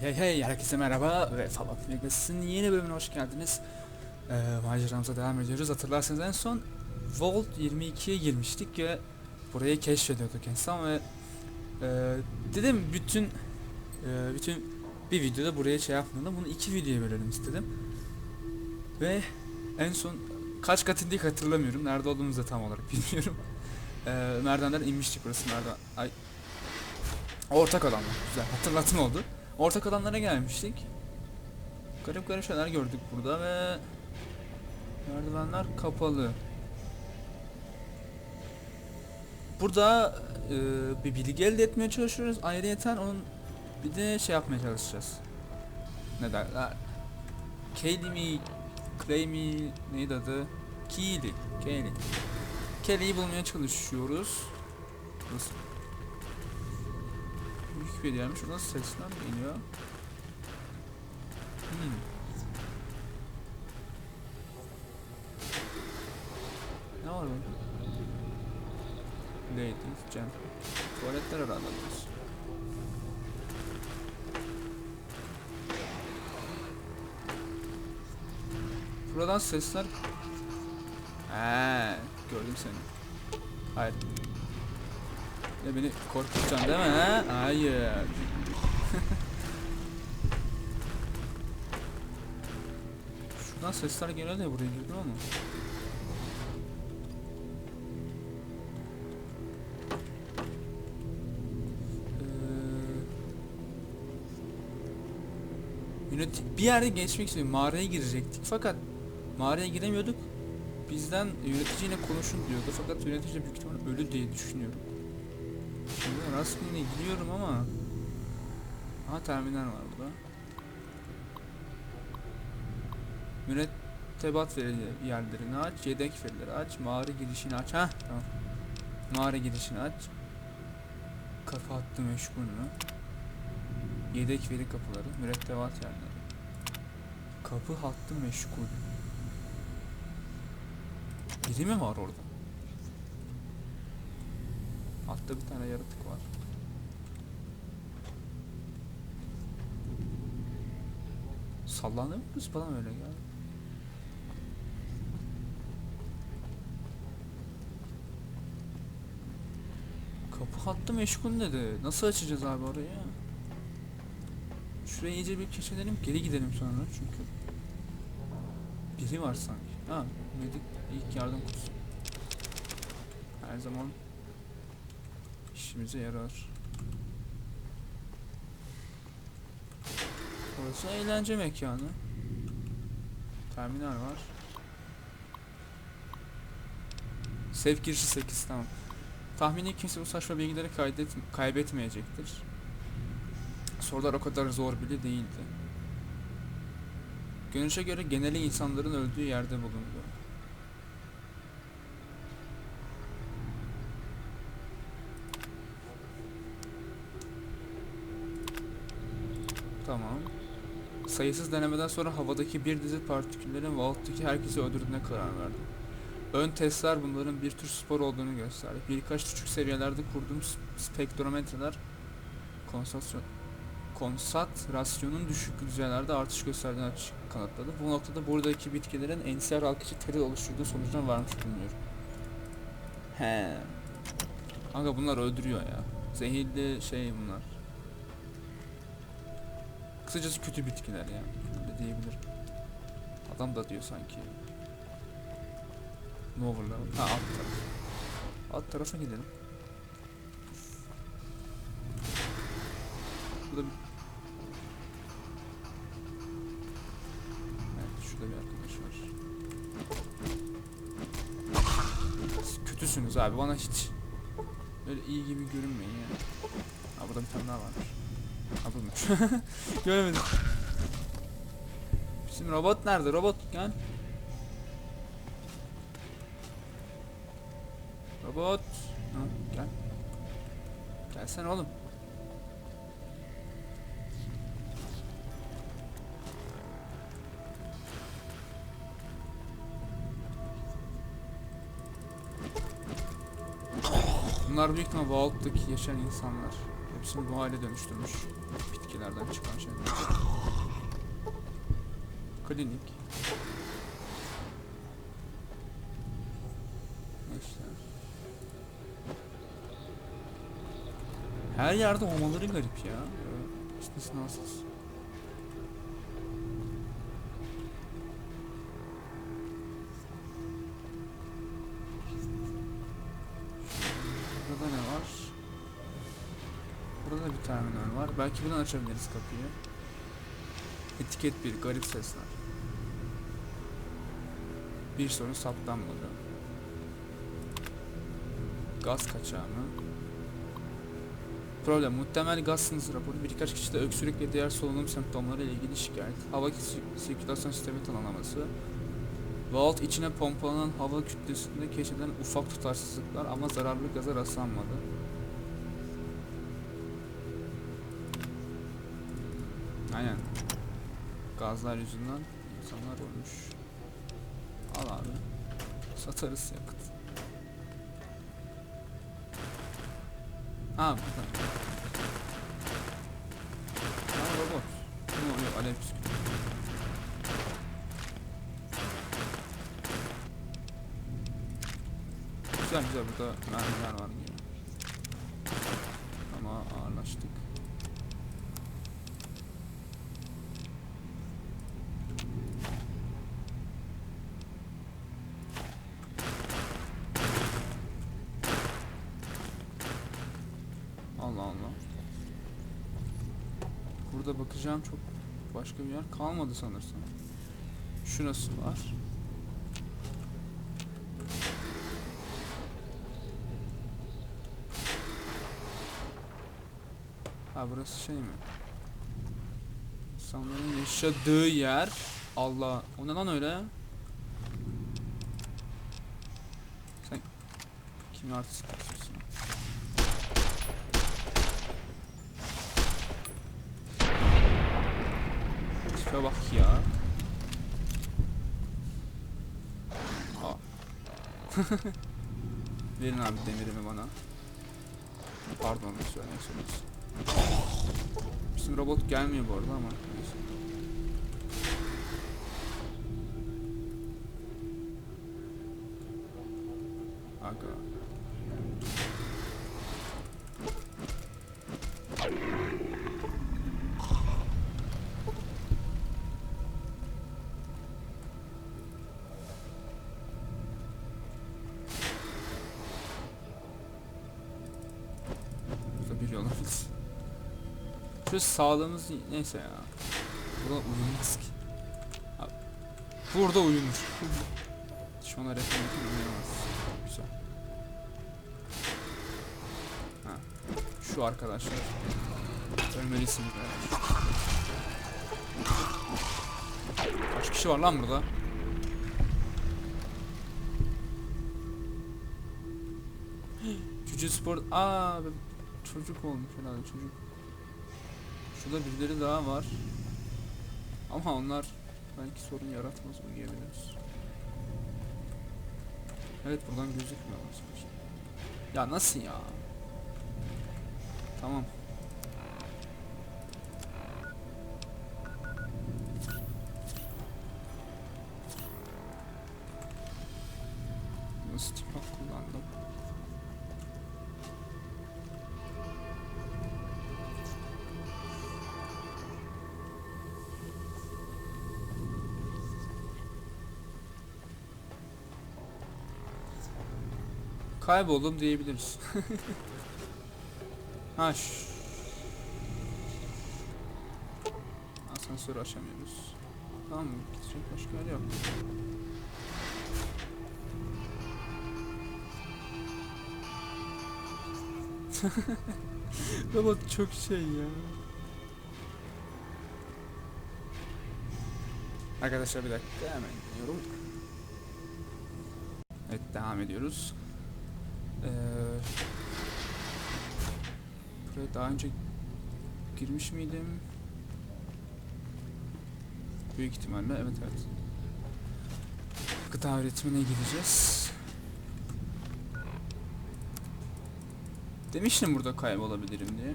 Hey hey herkese merhaba ve Fallout Vegas'ın yeni bölümüne hoş geldiniz. Ee, maceramıza devam ediyoruz. Hatırlarsanız en son Vault 22'ye girmiştik ve burayı keşfediyorduk en son ve e, dedim bütün e, bütün bir videoda buraya şey yapmadım. Bunu iki videoya bölelim istedim. Ve en son kaç kat indik hatırlamıyorum. Nerede olduğumuzu da tam olarak bilmiyorum. Ee, merdivenden inmiştik burası merdiven. Ay. Ortak alanlar. Güzel. Hatırlatma oldu. Ortak alanlara gelmiştik. Garip garip şeyler gördük burada ve merdivenler kapalı. Burada e, bir bilgi elde etmeye çalışıyoruz. Ayrıyeten onun bir de şey yapmaya çalışacağız. Ne derler? Kaylee mi? Clay mi? Neydi adı? Keely. Kaylee. Kelly'yi bulmaya çalışıyoruz. Burası büyük bir yermiş. Şuradan sesler geliyor. Hmm. Ne var burada? Ladies, gent. Tuvaletler herhalde. Buradan sesler... Eee, gördüm seni. Hayır. Ya beni korkutacaksın değil mi ha? Hayır. Şuradan sesler geliyor da buraya girdim ama. Ee, bir yerde geçmek istiyorum. Mağaraya girecektik fakat mağaraya giremiyorduk. Bizden yöneticiyle konuşun diyordu fakat yönetici büyük ihtimalle ölü diye düşünüyorum. Şimdi rastgele gidiyorum ama Aha terminal var burada. Mürettebat yerlerini aç, yedek verileri aç, mağara girişini aç. Ha tamam. Mağara girişini aç. Kapı hattı meşgul mü? Yedek veri kapıları, mürettebat yerleri. Kapı hattı meşgul. Biri mi var orada? Altta bir tane yaratık var. Sallanıyor muyuz? Mı öyle geldi? Kapı hattı meşgul dedi. Nasıl açacağız abi orayı? Şurayı iyice bir keşfedelim, geri gidelim sonra çünkü biri var sanki. Ha, medik ilk yardım kutusu. Her zaman işimize yarar. Burası eğlence mekanı. Terminal var. Sevk girişi 8 tamam. Tahmini kimse bu saçma bilgileri kaydet kaybetmeyecektir. Sorular o kadar zor bile değildi. Görünüşe göre geneli insanların öldüğü yerde bulundu. Tamam. Sayısız denemeden sonra havadaki bir dizi partiküllerin Vault'taki herkesi öldürdüğüne karar verdim. Ön testler bunların bir tür spor olduğunu gösterdi. Birkaç küçük seviyelerde kurduğum spektrometreler konsantrasyon konsantrasyonun düşük düzeylerde artış gösterdiğini açık kanıtladı. Bu noktada buradaki bitkilerin NCR alkıcı teril oluşturduğu sonucuna varmış bulunuyorum. He. Kanka bunlar öldürüyor ya. Zehirli şey bunlar. Kısacası kötü bitkiler yani. Öyle diyebilirim. Adam da diyor sanki. Ne overlar? Ha alt taraf. Alt tarafa gidelim. Burada bir... Evet şurada bir arkadaş var. Kötüsünüz abi bana hiç böyle iyi gibi görünmeyin ya. Ha burada bir tane daha varmış. Ha buymuş. Göremedim. Bizim robot nerede? Robot gel. Robot. Ha, gel. Gelsene oğlum. Bunlar büyük ihtimal Vault'taki yaşayan insanlar. Hepsini bu hale dönüştürmüş. Bitki bitkilerden çıkan şeyler. Klinik. İşte. Her yerde olmaları garip ya. İstisnasız. Buradan açabiliriz kapıyı. Etiket bir garip sesler. Bir sorun saptanmadı. Gaz kaçağı? Problem muhtemel gaz sınıfı raporu birkaç kişide öksürük ve diğer solunum semptomları ile ilgili şikayet. Hava sir- sirkülasyon sistemi tanımlaması. Vault içine pompalanan hava kütlesinde keşfedilen ufak tutarsızlıklar ama zararlı gaza rastlanmadı. Aynen. Gazlar yüzünden insanlar ölmüş. Al abi. Satarız yakıt. Ha burada. Ha robot. Ne oluyor? Alev püskürtüyor. Güzel güzel burada mermiler var gibi. Ama ağırlaştık. Allah Allah. Burada bakacağım çok başka bir yer kalmadı sanırsam. Şurası var. Ha burası şey mi? İnsanların yaşadığı yer. Allah. O ne lan öyle? Sen kimi artist Tipe bak ya. Verin abi demirimi bana. Pardon söylemek istiyorsunuz? Bizim robot gelmiyor bu arada ama Şu sağlığımız neyse ya. Burada uyunmaz ki. Abi, Burada uyunur. Düşmana refleksle uyuyamaz. Güzel. Ha. Şu arkadaşlar. Ölmelisiniz beyler. Kaç kişi var lan burada? Cüce spor... Aa, çocuk olmuş herhalde çocuk. Şurada birileri daha var. Ama onlar belki sorun yaratmaz uyuyabiliriz. Evet buradan gözükmüyorlar sonuçta. Ya nasıl ya? Tamam. Kayboldum diyebiliriz. ha Asansörü aşamıyoruz. Tamam mı? Gidecek başka yer yok. Robot çok şey ya. Arkadaşlar bir dakika hemen gidiyorum. Evet devam ediyoruz. Ee, buraya daha önce girmiş miydim? Büyük ihtimalle evet evet. Gıda üretimine gideceğiz. Demiştim burada kaybolabilirim diye.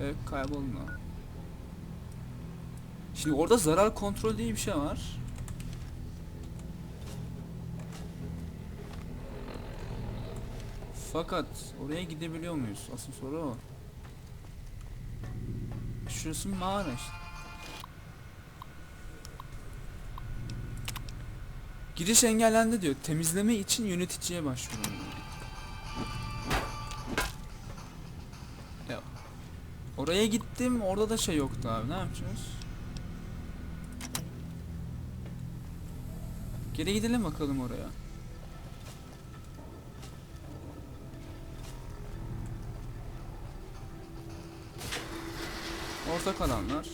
Evet kaybolma. Şimdi orada zarar kontrol diye bir şey var. Fakat oraya gidebiliyor muyuz? Asıl soru o. Şurası mağara işte. Giriş engellendi diyor. Temizleme için yöneticiye başvurun. Ya oraya gittim. Orada da şey yoktu abi. Ne yapacağız? Geri gidelim bakalım oraya. Ortak alanlar.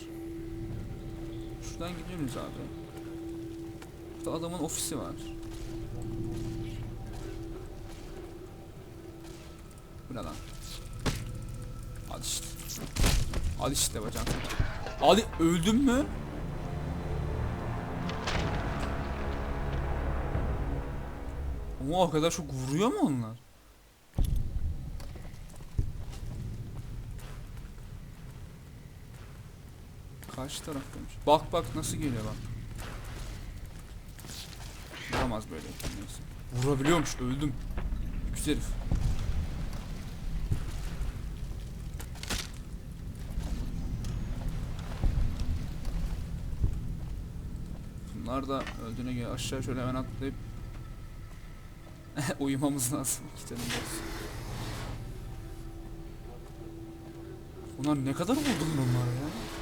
Şuradan gidiyoruz abi. Burada adamın ofisi var. Bu ne lan? Al işte. Al işte bacağım. Ali öldün mü? Ama o kadar çok vuruyor mu onlar? Karşı taraftaymış. Bak bak nasıl geliyor bak. Vuramaz böyle neyse. Vurabiliyormuş öldüm. Güzel herif. Bunlar da öldüğüne göre aşağı şöyle hemen atlayıp uyumamız lazım. İki tane. Bunlar ne kadar vurdu lan onlar ya?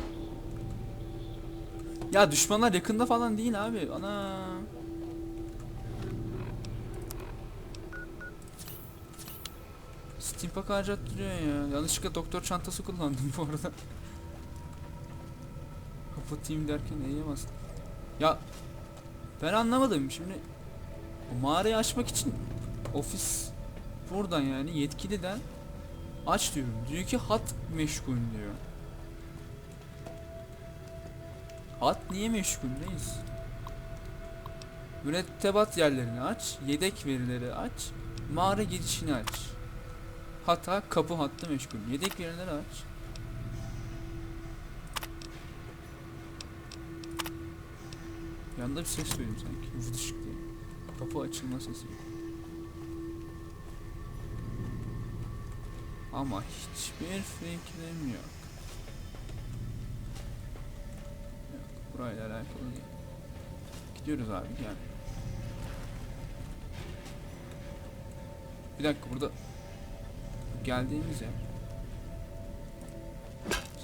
Ya düşmanlar yakında falan değil abi. Ana. Steampunk harcattırıyor ya. Yanlışlıkla doktor çantası kullandım bu arada. Kapatayım derken bastım? Ya ben anlamadım şimdi. O mağarayı açmak için ofis buradan yani yetkiliden aç diyorum. Diyor ki hat meşgul diyor. Hat niye meşgul reis? Mürettebat yerlerini aç, yedek verileri aç, mağara girişini aç. Hata kapı hattı meşgul. Yedek verileri aç. Yanında bir ses duydum sanki. Vıdışık diye. Kapı açılma sesi. Ama hiçbir fikrim yok. Burayla alakalı değil. Gidiyoruz abi gel. Bir dakika burada geldiğimiz yer.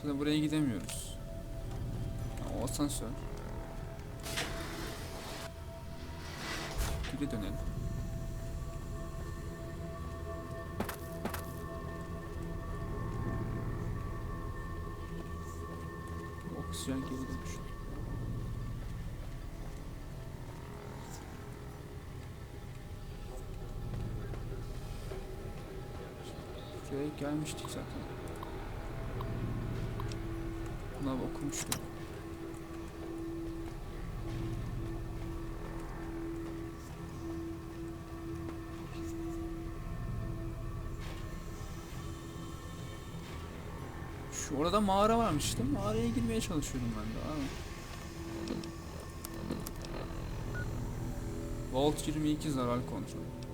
Sonra buraya gidemiyoruz. O asansör. Geri dönelim. Gelmiştik zaten. Buna okumuştuk. Şu orada mağara varmış mi? Mağaraya girmeye çalışıyordum ben de. Abi. Vault 22 zarar kontrol.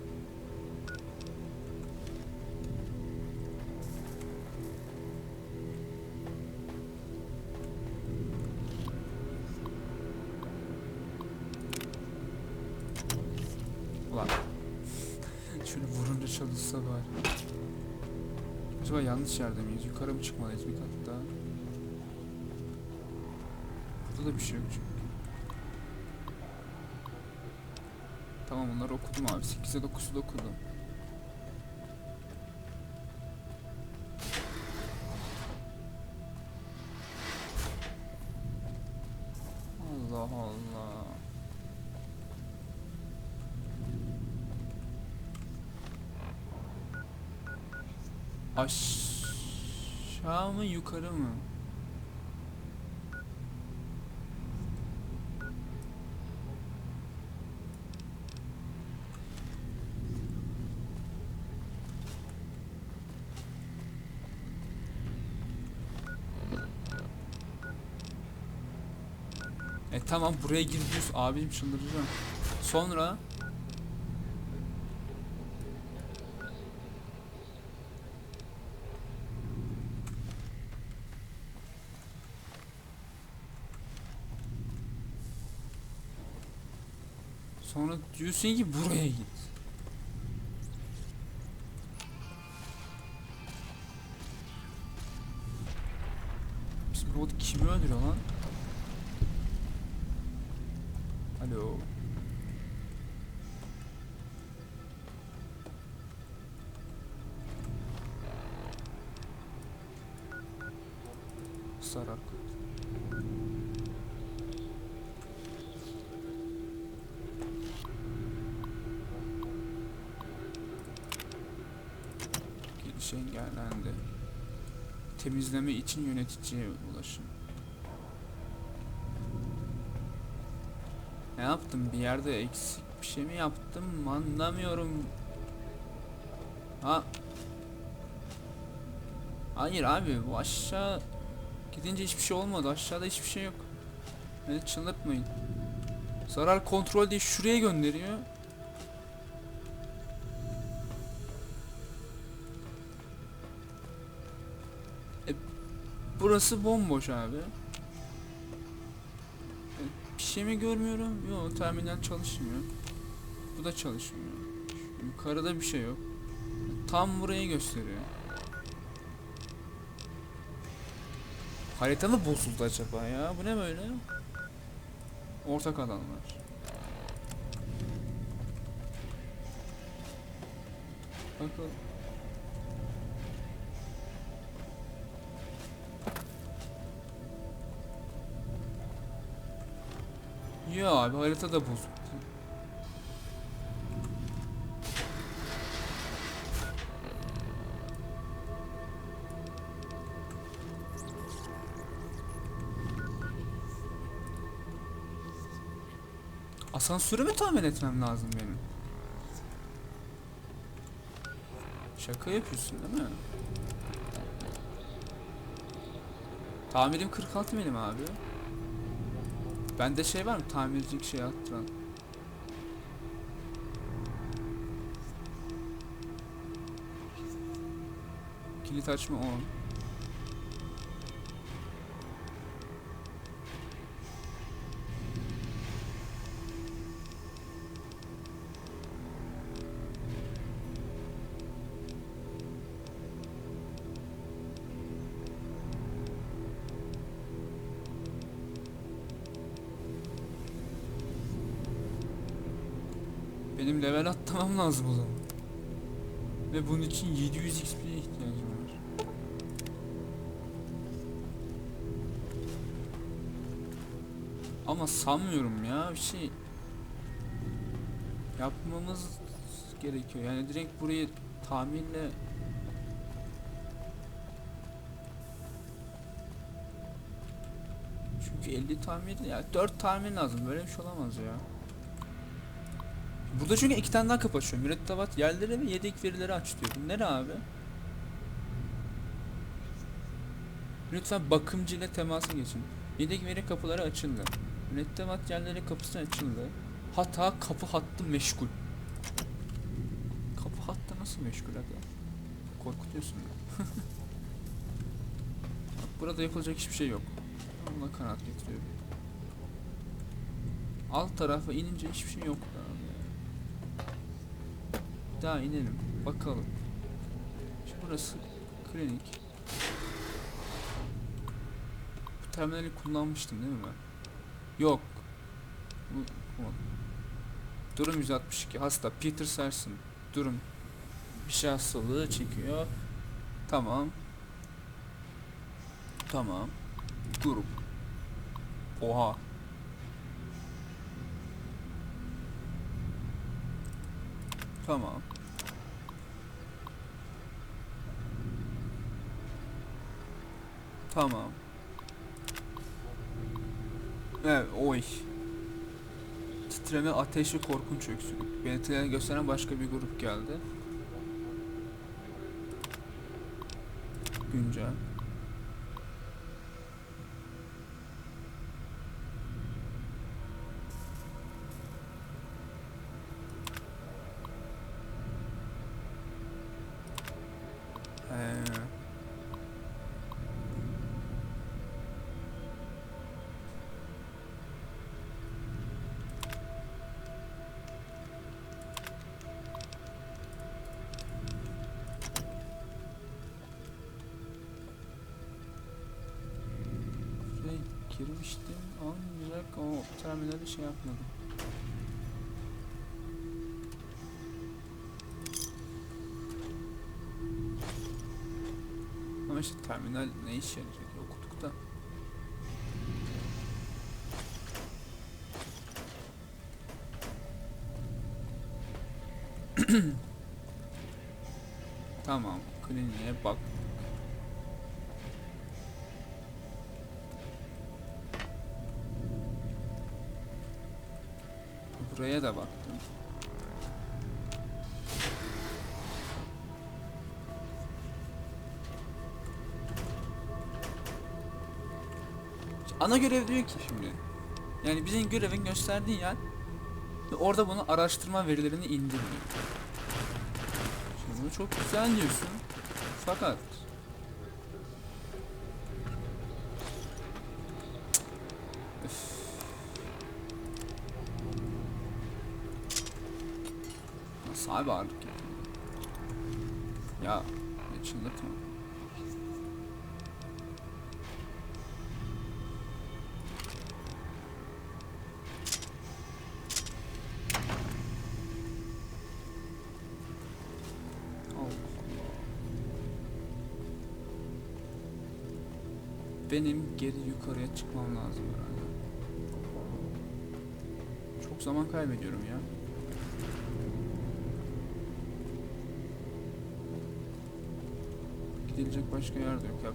Çalışsa bari. Acaba yanlış yerde miyiz? Yukarı mı çıkmalıyız bir kat daha? Burada da bir şey yok çünkü. Tamam bunları okudum abi. 8'e 9'u da okudum. yukarı mı? E tamam buraya girdiğimiz abim çıldıracağım. Sonra diyorsun ki buraya git. Bizim robot kimi öldürüyor lan? Alo. Sarak. Giriş engellendi. Temizleme için yöneticiye ulaşın. Ne yaptım? Bir yerde eksik bir şey mi yaptım? Anlamıyorum. Ha. Hayır abi bu aşağı gidince hiçbir şey olmadı. Aşağıda hiçbir şey yok. Beni çıldırtmayın. Zarar kontrol diye şuraya gönderiyor. E, burası bomboş abi. E, bir şey mi görmüyorum? Yok terminal çalışmıyor. Bu da çalışmıyor. Yukarıda bir şey yok. Tam burayı gösteriyor. Harita mı bozuldu acaba ya? Bu ne böyle? Ortak alanlar. Bakalım. Ya abi harita da bozuldu. Asansörü mü tahmin etmem lazım benim? Şaka yapıyorsun değil mi? Tamirim 46 benim abi. Bende şey var mı? Tamircilik şey attıran. Kilit açma 10. Benim level atlamam lazım o zaman. Ve bunun için 700 XP'ye ihtiyacım var. Ama sanmıyorum ya bir şey yapmamız gerekiyor. Yani direkt burayı tamirle Çünkü 50 tamir ya 4 tamir lazım. Böyle bir şey olamaz ya. Burada çünkü iki tane daha kapı açıyor. Mürettebat yerleri ve yedek verileri aç diyor. Bu nere abi? Lütfen bakımcı ile temasa geçin. Yedek veri kapıları açıldı. Mürettebat yerleri kapısı açıldı. Hata kapı hattı meşgul. Kapı hattı nasıl meşgul aga? Korkutuyorsun ya. Burada yapılacak hiçbir şey yok. Ona kanat getiriyorum. Alt tarafa inince hiçbir şey yok abi. Daha inelim. Bakalım. Şimdi burası klinik. Bu terminali kullanmıştım değil mi ben? Yok. Bu, bu. Durum 162. Hasta Peter Serson. Durum. Bir şey hastalığı çekiyor. Tamam. Tamam. Grup. Oha. Tamam. Tamam. Evet, oy. Titreme, ateş ve korkunç öksürük. Belirtilerini gösteren başka bir grup geldi. Güncel. Girmiştim ancak o terminali şey yapmadım. Ama işte terminal ne işe yarayacak okuduk da. tamam, kliniğe bak. Buraya da baktım. Ana görev diyor ki şimdi. Yani bizim görevin gösterdiği yer orada bunu araştırma verilerini indirmiyor. Şimdi çok güzel diyorsun. Fakat abi yapıyor? Ya ne çıldırtma. Benim geri yukarıya çıkmam lazım herhalde. Çok zaman kaybediyorum ya. Gidilecek başka yer yok ya.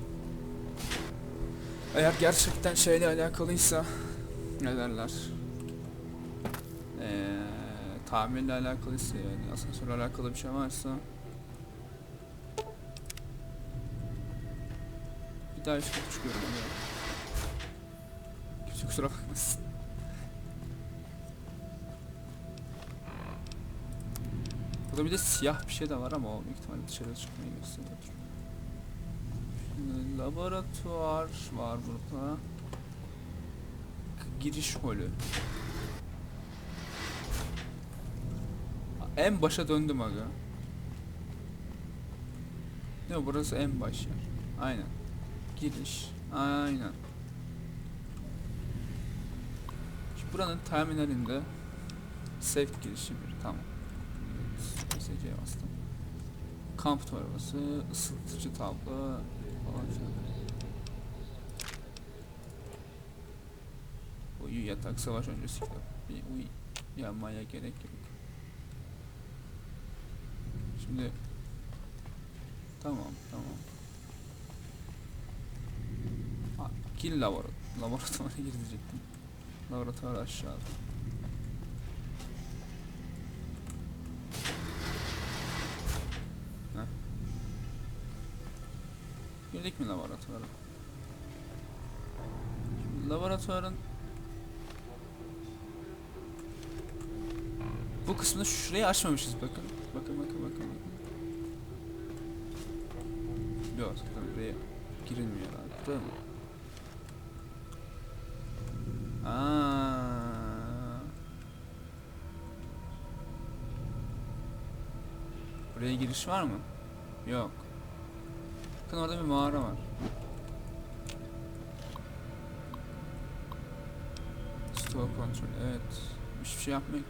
Eğer gerçekten şeyle alakalıysa ne derler? Ee, tamirle alakalıysa yani asansörle alakalı bir şey varsa bir daha üst kata çıkıyorum ya. Kimse kusura bakmasın. Burada bir de siyah bir şey de var ama o büyük ihtimalle dışarı çıkmayı gösteriyordur. Laboratuvar var burada. Giriş holü. En başa döndüm aga. Ne burası en baş yer. Aynen. Giriş. Aynen. Şimdi buranın terminalinde safe girişi bir tamam. Evet, SC'ye bastım. Kamp torbası, ısıtıcı tablo. Uyu yatak savaş öncesi kitap. Bir uy yanmaya gerek yok. Şimdi tamam tamam. Ha, Gir laboratuvar. Laboratuvara gir diyecektim. Laboratuvar aşağıda. Heh. Girdik mi laboratuvara? Şimdi laboratuvarın bu kısmını şurayı açmamışız bakın. Bakın bakın bakın bakın. Yok buraya girilmiyor herhalde. Buraya mı? Aa. Buraya giriş var mı? Yok. Bakın orada bir mağara var. Store kontrol. Evet. Hiçbir şey yapmak.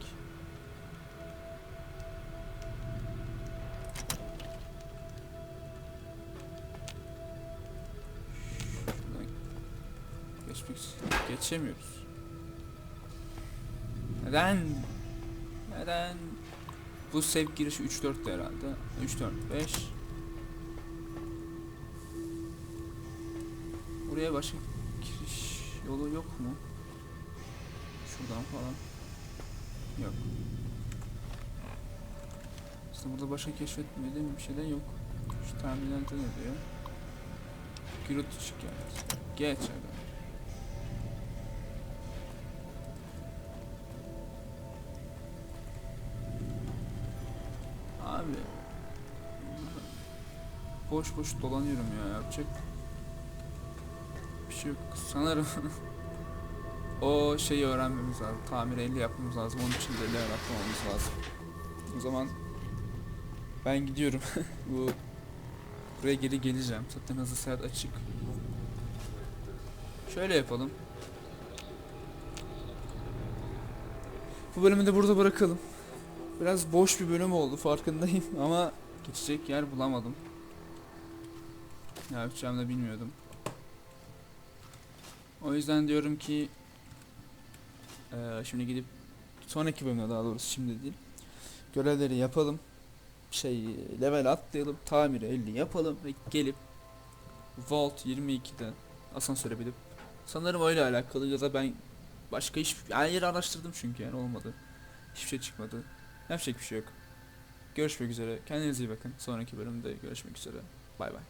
Şuradan geçmek geçemiyoruz. Neden? Neden? Bu sev girişi 3-4 de herhalde. 3 Buraya başka giriş yolu yok mu? Şuradan falan. Yok. Aslında burada başka keşfetmediğim bir şey de yok. Şu terminalde ne diyor? Gürültü şikayet. Geç aga. Abi. Boş boş dolanıyorum ya yapacak şey yok. Sanırım o şeyi öğrenmemiz lazım. Tamir elle yapmamız lazım. Onun için de elle yaratmamamız lazım. O zaman ben gidiyorum. Bu buraya geri geleceğim. Zaten hızlı seyahat açık. Şöyle yapalım. Bu bölümü de burada bırakalım. Biraz boş bir bölüm oldu farkındayım ama geçecek yer bulamadım. Ne yapacağımı da bilmiyordum. O yüzden diyorum ki eee, şimdi gidip sonraki bölümde daha doğrusu şimdi değil. Görevleri yapalım. Şey level atlayalım. Tamiri 50 yapalım ve gelip Vault 22'de asansöre binip sanırım öyle alakalı ya da ben başka hiç her yeri araştırdım çünkü yani olmadı. Hiçbir şey çıkmadı. Yapacak bir şey yok. Görüşmek üzere. Kendinize iyi bakın. Sonraki bölümde görüşmek üzere. Bay bay.